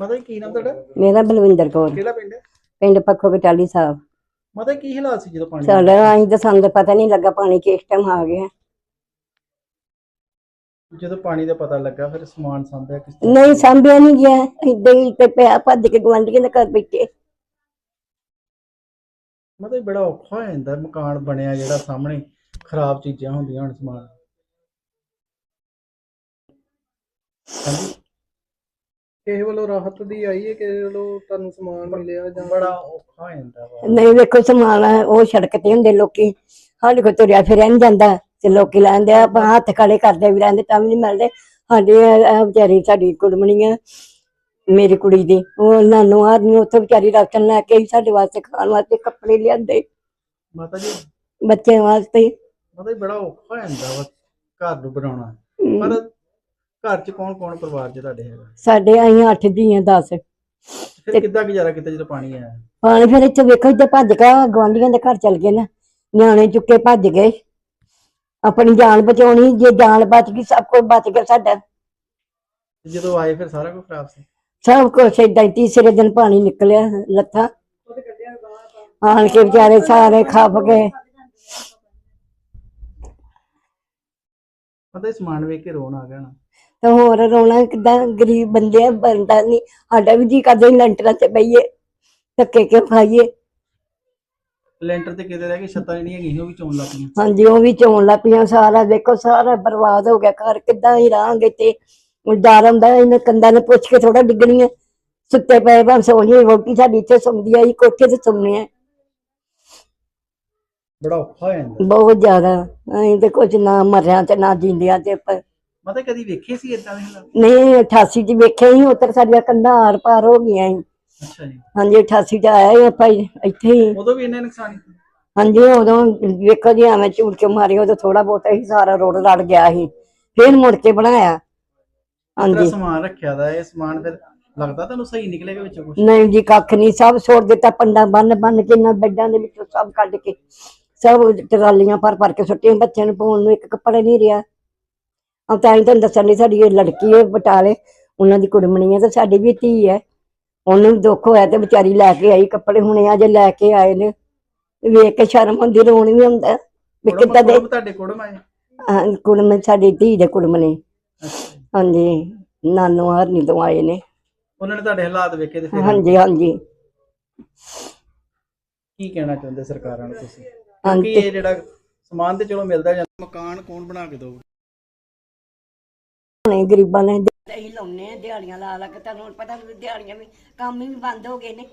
ਮਾਤਾ ਜੀ ਕੀ ਨਾਮ ਤੁਹਾਡਾ? ਮੇਰਾ ਬਲਵਿੰਦਰ ਕੌਰ। ਕਿਹੜਾ ਪਿੰਡ? ਹੈ ਪਿੰਡ ਪੱਖੋ ਕਟਾਲੀ ਸਾਹਿਬ। ਮਾਤਾ ਜੀ ਕੀ ਹਾਲਾਤ ਸੀ ਜਦੋਂ ਪਾਣੀ ਸਾਡਾ ਅਸੀਂ ਤਾਂ ਸਾਨੂੰ ਤਾਂ ਪਤਾ ਨਹੀਂ ਲੱਗਾ ਪਾਣੀ ਕਿਸ ਟਾਈਮ ਆ ਗਿਆ। ਜਦੋਂ ਪਾਣੀ ਦਾ ਪਤਾ ਲੱਗਾ ਫਿਰ ਸਮਾਨ ਸਾਂਭਿਆ ਕਿਸ ਤਰ੍ਹਾਂ? ਨਹੀਂ ਸਾਂਭਿਆ ਨਹੀਂ ਗਿਆ। ਏਦਾਂ ਹੀ ਤੇ ਪਿਆ ਭੱਜ ਕੇ ਗਵਾਂਢੀਆਂ ਦੇ ਘਰ ਬੈਠੇ। ਮਾਤਾ ਜੀ ਬੜਾ ਔਖਾ ਹੋ ਜਾਂਦਾ ਮਕਾਨ ਬਣਿਆ ਜਿਹੜਾ ਸਾਹਮਣੇ ਖਰਾਬ ਚੀਜ਼ਾਂ ਹੁੰਦੀਆਂ ਹੁਣ ਸਮਾਨ। ਹਾਂਜੀ? ਕਿਸੇ ਵੱਲੋਂ ਰਾਹਤ ਦੀ ਆਈ ਹੈ ਕਿਸੇ ਵੱਲੋਂ ਤੁਹਾਨੂੰ ਸਮਾਨ ਮਿਲਿਆ ਜਾਂ ਬੜਾ ਔਖਾ ਹੋ ਜਾਂਦਾ ਵਾ। ਨਹੀਂ ਵੇਖੋ ਸਮਾਨ ਆ, ਉਹ ਸੜਕ ਤੇ ਹੁੰਦੇ ਲੋਕੀ। ਸਾਡੇ ਕੋਲ ਤੁਰਿਆ ਫਿਰਿਆ ਨਹੀਂ ਜਾਂਦਾ ਤੇ ਲੋਕੀ ਲੈਂਦੇ ਆ ਆਪਾਂ ਹੱਥ ਖੜੇ ਕਰਦੇ ਵੀ ਰਹਿੰਦੇ ਤਾਂ ਵੀ ਨਹੀਂ ਮਿਲਦੇ। ਸਾਡੇ ਇਹ- ਇਹ ਵਿਚਾਰੀ ਸਾਡੀ ਕੁੜਮਣੀ ਆ ਮੇਰੀ ਕੁੜੀ ਦੀ। ਉਹ ਨਾਨੂ ਆਦਮੀ ਉੱਥੇ ਵਿਚਾਰੀ ਰਾਸ਼ਨ ਲੈ ਕੇ ਆਈ ਸਾਡੇ ਵਾਸਤੇ ਖਾਣ ਵਾਸਤੇ ਕੱਪੜੇ ਲਿਆਂਦੇ। ਮਾਤਾ ਜੀ ਬੱਚਿਆਂ ਵਾਸਤੇ। ਮਾਤਾ ਜੀ ਬੜਾ ਔਖਾ ਹੋ ਜਾਂਦਾ ਵਾ ਘਰ ਨੂੰ ਬਣਾਉਣਾ। ਹਮ, ਪਰ ਘਰ 'ਚ ਕੌਣ ਕੌਣ ਪਰਿਵਾਰ 'ਚ ਤੁਹਾਡੇ ਹੈਗਾ? ਸਾਡੇ ਆਈਆਂ 8 ਦੀਆਂ 10 ਫਿਰ ਕਿੱਦਾਂ ਗੁਜ਼ਾਰਾ ਕੀਤਾ ਜਦੋਂ ਪਾਣੀ ਆਇਆ? ਪਾਣੀ ਫਿਰ ਇੱਥੇ ਵੇਖੋ ਇੱਥੇ ਭੱਜ ਕੇ ਗਵਾਂਢੀਆਂ ਦੇ ਘਰ ਚਲ ਗਏ ਨਾ। ਨਿਆਣੇ ਚੁੱਕੇ ਭੱਜ ਗਏ। ਆਪਣੀ ਜਾਨ ਬਚਾਉਣੀ ਜੇ ਜਾਨ ਬਚ ਗਈ ਸਭ ਕੁਝ ਬਚ ਗਿਆ ਸਾਡਾ। ਤੇ ਜਦੋਂ ਆਏ ਫਿਰ ਸਾਰਾ ਕੁਝ ਖਰਾਬ ਸੀ? ਸਭ ਕੁਝ ਏਦਾਂ ਹੀ ਤੀਸਰੇ ਦਿਨ ਪਾਣੀ ਨਿਕਲਿਆ ਲੱਥਾ। ਆਣ ਕੇ ਵਿਚਾਰੇ ਸਾਰੇ ਖੱਪ ਗਏ। ਪਤਾ ਹੀ ਸਮਾਨ ਵੇਖ ਕੇ ਰੋਣ ਆ ਗਿਆ ਨਾ। ਤੇ ਹੋਰ ਰੋਣਾ ਕਿਦਾਂ ਗਰੀਬ ਬੰਦੇ ਆ ਬੰਦਾ ਨਹੀਂ ਸਾਡਾ ਵੀ ਜੀ ਕਰਦੇ ਲੈਂਟਰਾਂ ਤੇ ਬਈਏ ਧੱਕੇ ਕਿਉਂ ਖਾਈਏ? ਲੈਂਟਰ ਤੇ ਕਿਤੇ ਰਹਿ ਗਏ ਛੱਤਾਂ ਜਿਹੜੀਆਂ ਹੈਗੀਆਂ ਉਹ ਵੀ ਚੋਣ ਲੱਗ ਪਈਆਂ। ਹਾਂਜੀ ਉਹ ਵੀ ਚੋਣ ਲੱਗ ਪਈਆਂ ਸਾਰਾ ਦੇਖੋ ਸਾਰਾ ਬਰਬਾਦ ਹੋ ਗਿਆ ਘਰ ਕਿੱਦਾਂ ਹੀ ਰਹਾਂਗੇ ਤੇ ਡਰ ਹੁੰਦਾ ਇਹਨਾਂ ਕੰਧਾਂ ਨੇ ਪੁੱਛ ਕੇ ਥੋੜਾ ਡਿੱਗਣੀ ਹੈ ਸੁੱਤੇ ਪਏ ਭਾਂ ਸੋਣੀ ਰੋਟੀ ਸਾਡੀ ਇੱਥੇ ਸੌਂਦੀ ਆਈ ਕੋਠੇ ਤੇ ਸੌਂਦੇ ਆ। ਬੜਾ ਔਖਾ ਹੋ ਬਹੁਤ ਜ਼ਿਆਦਾ ਅਸੀਂ ਤੇ ਕੁਝ ਨਾ ਮਰਿਆਂ ਤੇ ਨਾ ਜਿੰਦਿਆਂ ਤੇ ਮਤਲਬ ਕਦੀ ਵੇਖੇ ਸੀ ਇਦਾਂ ਦੇ ਹਾਲਾਤ? ਨਹੀਂ 88 ਚ ਵੇਖਿਆ ਹੀ ਉੱਤਰ ਸਾਡੀਆਂ ਕੰਧਾਂ ਆਰ ਪਾਰ ਹੋ ਗਈਆਂ ਸੀ। ਅੱਛਾ ਜੀ। ਹਾਂਜੀ 88 ਚ ਆਇਆ ਹੀ ਆਪਾਂ ਇੱਥੇ ਹੀ। ਉਦੋਂ ਵੀ ਇੰਨੇ ਨੁਕਸਾਨ ਸੀ ਹਾਂਜੀ ਉਦੋਂ ਵੇਖੋ ਜੀ ਐਵੇਂ ਝੂੜ ਕੇ ਮਾਰੇ ਉਦੋਂ ਥੋੜਾ ਬਹੁਤਾ ਹੀ ਸਾਰਾ ਰੋਡ ਰੜ ਗਿਆ ਸੀ। ਫੇਰ ਮੁੜ ਕੇ ਬਣਾਇਆ। ਹਾਂਜੀ। ਸਮਾਨ ਰੱਖਿਆ ਦਾ ਇਹ ਸਮਾਨ ਫਿਰ ਲੱਗਦਾ ਤੁਹਾਨੂੰ ਸਹੀ ਨਿਕਲੇਗਾ ਵਿੱਚੋਂ ਕੁਝ ਨਹੀਂ ਜੀ ਕੱਖ ਨਹੀਂ ਸਭ ਛੋੜ ਦਿੱਤਾ ਪੰਡਾ ਬੰਨ ਬੰਨ ਕੇ ਇਹਨਾਂ ਬੈੱਡਾਂ ਦੇ ਵਿੱਚੋਂ ਸਭ ਕੱਢ ਕੇ ਸਭ ਟਰਾਲੀਆਂ ਭਰ ਭਰ ਕੇ ਸੁੱਟੀਆਂ ਬੱਚਿਆਂ ਨੂੰ ਪਾਉਣ ਨੂੰ ਇੱਕ ਕੱਪੜਾ ਨਹੀਂ ਰਿਹਾ। ਆ ਤਾਂ ਹੀ ਤੁਹਾਨੂੰ ਦੱਸਣ ਲਈ ਸਾਡੀ ਇਹ ਲੜਕੀ ਹੈ ਬਟਾਲੇ ਉਹਨਾਂ ਦੀ ਕੁੜਮਣੀ ਹੈ ਤੇ ਸਾਡੀ ਵੀ ਧੀ ਹੈ ਉਹਨੂੰ ਵੀ ਦੁੱਖ ਹੋਇਆ ਤੇ ਵਿਚਾਰੀ ਲੈ ਕੇ ਆਈ ਕੱਪੜੇ ਹੁਣੇ ਅਜੇ ਲੈ ਕੇ ਆਏ ਨੇ। ਵੇਖ ਕੇ ਸ਼ਰਮ ਹੁੰਦੀ ਰੋਣ ਵੀ ਹੁੰਦਾ ਵੀ ਕਿੱਦਾਂ ਦੇ ਤੁਹਾਡੇ ਕੋੜਮ ਆਏ? ਹਾਂ, ਕੁੜਮ ਸਾਡੀ ਧੀ ਦੇ ਕੁੜਮ ਨੇ। ਜੀ। ਹਾਂਜੀ ਨਾਨੋ ਹਰਨੀ ਤੋਂ ਆਏ ਨੇ। ਉਹਨਾਂ ਨੇ ਤੁਹਾਡੇ ਹਾਲਾਤ ਵੇਖੇ ਤੇ ਫਿਰ ਹਾਂਜੀ ਹਾਂਜੀ। ਕੀ ਕਹਿਣਾ ਚਾਹੁੰਦੇ ਸਰਕਾਰਾਂ ਨੂੰ ਤੁਸੀਂ? ਕਿਉਂਕਿ ਇਹ ਜਿਹੜਾ ਸਮਾਨ ਤੇ ਚਲੋ ਮਿਲਦਾ ਜਾਂਦਾ। ਮਕਾਨ ਕੌਣ ਬਣਾ ਕੇ ਦਊਗਾ? ਹੁਣੇ ਗਰੀਬਾਂ ਨੇ। ਅਸੀਂ ਲਾਉਨੇ ਆ ਦਿਹਾੜੀਆਂ ਲਾ ਲਾ ਕੇ ਤੁਹਾਨੂੰ ਹੁਣ ਪਤਾ ਵੀ ਦਿਹਾੜੀਆਂ ਵੀ ਕੰਮ ਵੀ ਬੰਦ ਹੋ ਗਏ ਨੇ।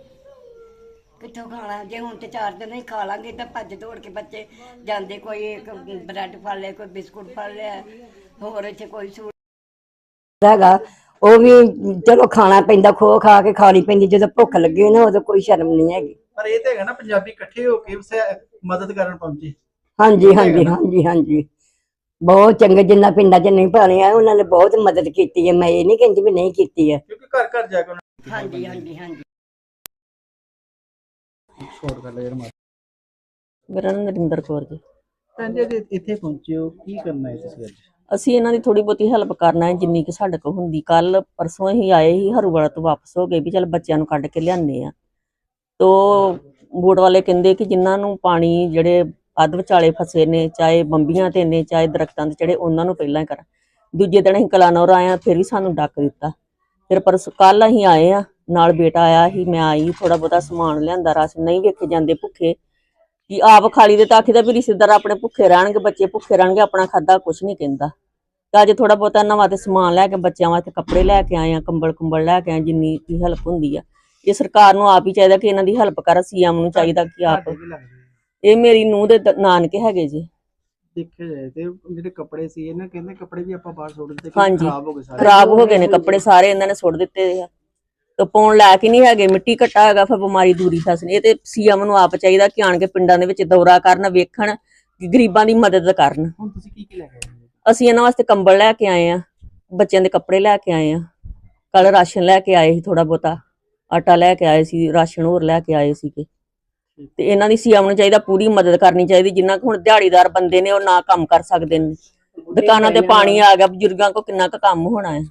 ਕਿੱਥੋਂ ਖਾਣਾ? ਜੇ ਹੁਣ ਤੇ ਚਾਰ ਦਿਨ ਹੀ ਖਾ ਲਾਂਗੇ ਤਾਂ ਭੱਜ ਦੌੜ ਕੇ ਬੱਚੇ ਜਾਂਦੇ ਕੋਈ ਇੱਕ ਬ੍ਰੈਡ ਫੜ ਲਿਆ ਕੋਈ ਬਿਸਕੁਟ ਫੜ ਲਿਆ ਹੋਰ ਇੱਥੇ ਕੋਈ ਸੂਟ ਹੈਗਾ ਉਹ ਵੀ ਚਲੋ ਖਾਣਾ ਪੈਂਦਾ ਖੋ ਖਾ ਕੇ ਖਾਣੀ ਪੈਂਦੀ ਜਦੋਂ ਭੁੱਖ ਲੱਗੇ ਨਾ ਉਦੋਂ ਕੋਈ ਸ਼ਰਮ ਨਹੀਂ ਹੈਗੀ। ਪਰ ਇਹ ਤਾਂ ਹੈਗਾ ਨਾ ਪੰਜਾਬੀ ਇਕੱਠੇ ਹੋ ਕੇ ਮਦਦ ਕਰਨ ਪਹੁੰਚੇ। ਹਾਂਜੀ ਹਾਂਜੀ ਹਾਂਜੀ ਹਾਂਜੀ। ਬਹੁਤ ਚੰਗੇ ਜਿੰਨਾ ਪਿੰਡਾਂ 'ਚ ਨਹੀਂ ਪਾਣੇ ਆ ਉਹਨਾਂ ਨੇ ਬਹੁਤ ਮਦਦ ਕੀਤੀ ਹੈ ਮੈਂ ਇਹ ਨਹੀਂ ਕਹਿੰਦੀ ਵੀ ਨਹੀਂ ਕੀਤੀ ਹੈ ਕਿਉਂਕਿ ਘਰ ਘਰ ਜਾ ਕੇ ਉਹਨਾਂ ਨੇ ਹਾਂਜੀ ਹਾਂਜੀ ਹਾਂਜੀ। ਛੋੜ ਕਰ ਲਿਆ ਮਾਰ। ਮੇਰਾ ਨਾਮ ਨਰਿੰਦਰ ਕੌਰ ਜੀ। ਭੈਣ ਜੀ ਅੱਜ ਇੱਥੇ ਪਹੁੰਚੇ ਹੋ ਕੀ ਕਰਨਾ ਹੈ ਤੁਸੀਂ ਅੱਜ? ਅਸੀਂ ਇਹਨਾਂ ਦੀ ਥੋੜੀ ਬਹੁਤੀ ਹੈਲਪ ਕਰਨਾ ਹੈ ਜਿੰਨੀ ਕਿ ਸਾਡੇ ਕੋਲ ਹੁੰਦੀ। ਕੱਲ ਪਰਸੋਂ ਹੀ ਆਏ ਹੀ ਹਰੂਵਾਲਾ ਤੋਂ ਵਾਪਸ ਹੋ ਗਏ ਵੀ ਚਲ ਬੱਚਿਆਂ ਨੂੰ ਕੱਢ ਕੇ ਲਿਆਨੇ ਆ। ਤੋ ਬੋਟ ਵਾਲੇ ਕਹਿੰਦੇ ਕਿ ਜਿਨ੍ਹਾਂ ਨੂੰ ਪਾਣੀ ਜਿਹੜੇ ਅੱਧ ਵਿਚਾਲੇ ਫਸੇ ਨੇ, ਚਾਹੇ ਬੰਬੀਆਂ ਤੇ ਨੇ, ਚਾਹੇ ਦਰਖਤਾਂ ਤੇ ਚੜੇ ਉਹਨਾਂ ਨੂੰ ਪਹਿਲਾਂ ਹੀ ਕਰਾਂ। ਦੂਜੇ ਦਿਨ ਅਸੀਂ ਕਲਾਨੌਰ ਆਏ ਆ ਫਿਰ ਵੀ ਸਾਨੂੰ ਡੱਕ ਦਿੱਤਾ। ਫਿਰ ਪਰਸੋਂ ਕੱਲ ਅਸੀਂ ਆਏ ਆ ਨਾਲ ਬੇਟਾ ਆਇਆ ਸੀ, ਮੈਂ ਆਈ ਥੋੜਾ ਬਹੁਤਾ ਸਮਾਨ ਲਿਆਂਦਾ, ਰਸ ਨਹੀਂ ਵੇਖੇ ਜਾਂਦੇ ਭੁੱਖੇ। ਕਿ ਆਪ ਖਾਲੀ ਦੇ ਤਾਂ ਆਖੀਦਾ ਵੀ ਰਿਸ਼ਤੇਦਾਰ ਆਪਣੇ ਭੁੱਖੇ ਰਹਿਣਗੇ, ਬੱਚੇ ਭੁੱਖੇ ਰਹਿਣਗੇ, ਆਪਣਾ ਖਾਦਾ ਕੁਛ ਨਹੀਂ ਕਹਿੰਦਾ। ਤਾਂ ਅੱਜ ਥੋੜਾ ਬਹੁਤਾ ਨਵਾਂ ਤੇ ਸਮਾਨ ਲੈ ਕੇ, ਬੱਚਿਆਂ ਵਾਸਤੇ ਕੱਪੜੇ ਲੈ ਕੇ ਆਏ ਆ ਕੰਬਲ ਕੁੰਬਲ ਲੈ ਕੇ ਆਏ ਜਿੰਨੀ ਕੀ ਹੈਲਪ ਹੁੰਦੀ ਆ। ਇਹ ਸਰਕਾਰ ਨੂੰ ਆਪ ਹੀ ਚਾਹੀਦਾ ਕਿ ਇਹਨਾਂ ਦੀ ਹੈਲਪ ਕਰ ਸੀਐਮ ਨੂੰ ਚਾਹੀਦਾ ਕਿ ਆਪ ਇਹ ਮੇਰੀ ਨੂੰਹ ਦੇ ਦ- ਨਾਨਕੇ ਹੈਗੇ ਜੀ। ਦੇਖਿਆ ਜਾਏ ਤੇ ਜਿਹੜੇ ਕੱਪੜੇ ਸੀ ਇਹਨਾਂ ਕਹਿੰਦੇ ਕੱਪੜੇ ਵੀ ਆਪਾਂ ਬਾਹਰ ਸੁੱਟ ਦਿੱਤੇ ਹਾਂਜੀ। ਖਰਾਬ ਹੋ ਗਏ ਸਾਰੇ। ਖਰਾਬ ਹੋ ਗਏ ਨੇ ਕੱਪੜੇ ਸਾਰੇ ਇਹਨਾਂ ਨੇ ਸੁੱਟ ਦਿੱਤੇ ਆ। ਤੇ ਪਾਉਣ ਲਾਇਕ ਹੀ ਨਹੀਂ ਹੈਗੇ ਮਿੱਟੀ ਘੱਟਾ ਹੈਗਾ ਫਿਰ ਬਿਮਾਰੀ ਦੂਰੀ ਫਸਣੀ ਇਹ ਤੇ ਸੀਐਮ ਨੂੰ ਆਪ ਚਾਹੀਦਾ ਕਿ ਆਣ ਕੇ ਪਿੰਡਾਂ ਦੇ ਵਿੱਚ ਦੌਰਾ ਕਰਨ ਵੇਖਣ ਕਿ ਗਰੀਬਾਂ ਦੀ ਮਦਦ ਕਰਨ। ਹੁਣ ਤੁਸੀਂ ਕੀ ਕੀ ਲੈ ਕੇ ਆਏ ਹੋ? ਅਸੀਂ ਇਹਨਾਂ ਵਾਸਤੇ ਕੰਬਲ ਲੈ ਕੇ ਆਏ ਆ ਬੱਚਿਆਂ ਦੇ ਕੱਪੜੇ ਲੈ ਕੇ ਆਏ ਆ। ਕੱਲ ਰਾਸ਼ਨ ਲੈ ਕੇ ਆਏ ਸੀ ਥੋੜਾ ਬਹੁਤਾ ਆਟਾ ਲੈ ਕੇ ਆਏ ਸੀ ਰਾਸ਼ਨ ਹੋਰ ਲੈ ਕੇ ਆਏ ਸੀਗੇ। ਤੇ ਇਹਨਾਂ ਦੀ ਸੀਐਮ ਨੂੰ ਚਾਹੀਦਾ ਪੂਰੀ ਮਦਦ ਕਰਨੀ ਚਾਹੀਦੀ ਜਿੰਨਾ ਕੁ ਹੁਣ ਦਿਹਾੜੀਦਾਰ ਬੰਦੇ ਨੇ ਉਹ ਨਾ ਕੰਮ ਕਰ ਸਕਦੇ ਨੇ। ਦੁਕਾਨਾਂ ਤੇ ਪਾਣੀ ਆ। ਗਿਆ ਬਜ਼ੁਰਗਾਂ ਕੋ ਕਿੰਨਾ ਕੁ ਕੰਮ ਹੋਣਾ ਹੈ।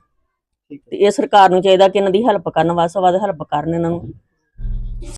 ਤੇ ਇਹ ਸਰਕਾਰ ਨੂੰ ਚਾਹੀਦਾ ਕਿ ਇਹਨਾਂ ਦੀ ਹੈਲਪ ਕਰਨ ਵੱਧ ਤੋਂ ਵੱਧ ਹੈਲਪ ਕਰਨ ਇਹਨਾਂ ਨੂੰ।